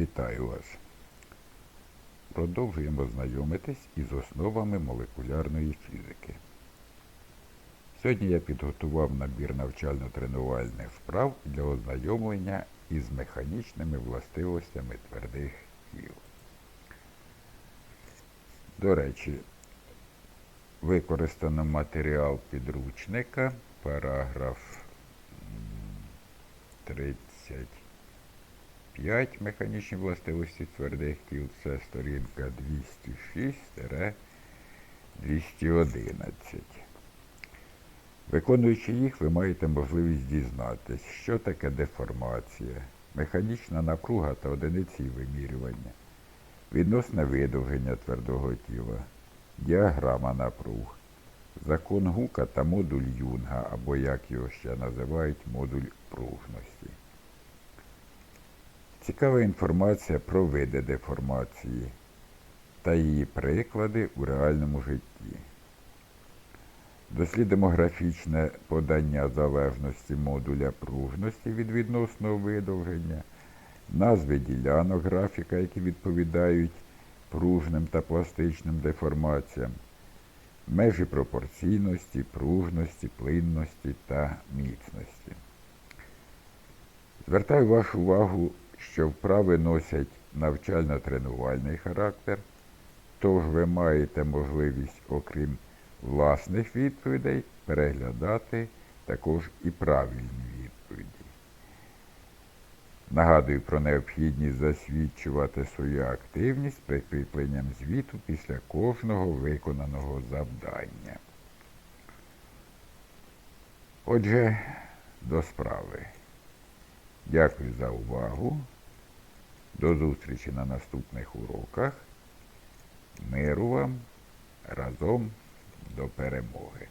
Вітаю вас! Продовжуємо знайомитись із основами молекулярної фізики. Сьогодні я підготував набір навчально-тренувальних вправ для ознайомлення із механічними властивостями твердих тіл. До речі, використано матеріал підручника, параграф 30. 5. Механічні властивості твердих тіл. Це сторінка 206-211. Виконуючи їх, ви маєте можливість дізнатись, що таке деформація, механічна напруга та одиниці вимірювання, відносне видовження твердого тіла, діаграма напруг, закон гука та модуль юнга, або, як його ще називають, модуль пружності. Цікава інформація про види деформації та її приклади у реальному житті. Дослідимо графічне подання залежності модуля пружності від відносного видовження, назви ділянок графіка, які відповідають пружним та пластичним деформаціям, межі пропорційності, пружності, плинності та міцності. Звертаю вашу увагу, що вправи носять навчально-тренувальний характер, тож ви маєте можливість, окрім власних відповідей, переглядати також і правильні відповіді. Нагадую про необхідність засвідчувати свою активність прикріпленням звіту після кожного виконаного завдання. Отже, до справи. Дякую за увагу. До зустрічі на наступних уроках. Миру вам разом до перемоги.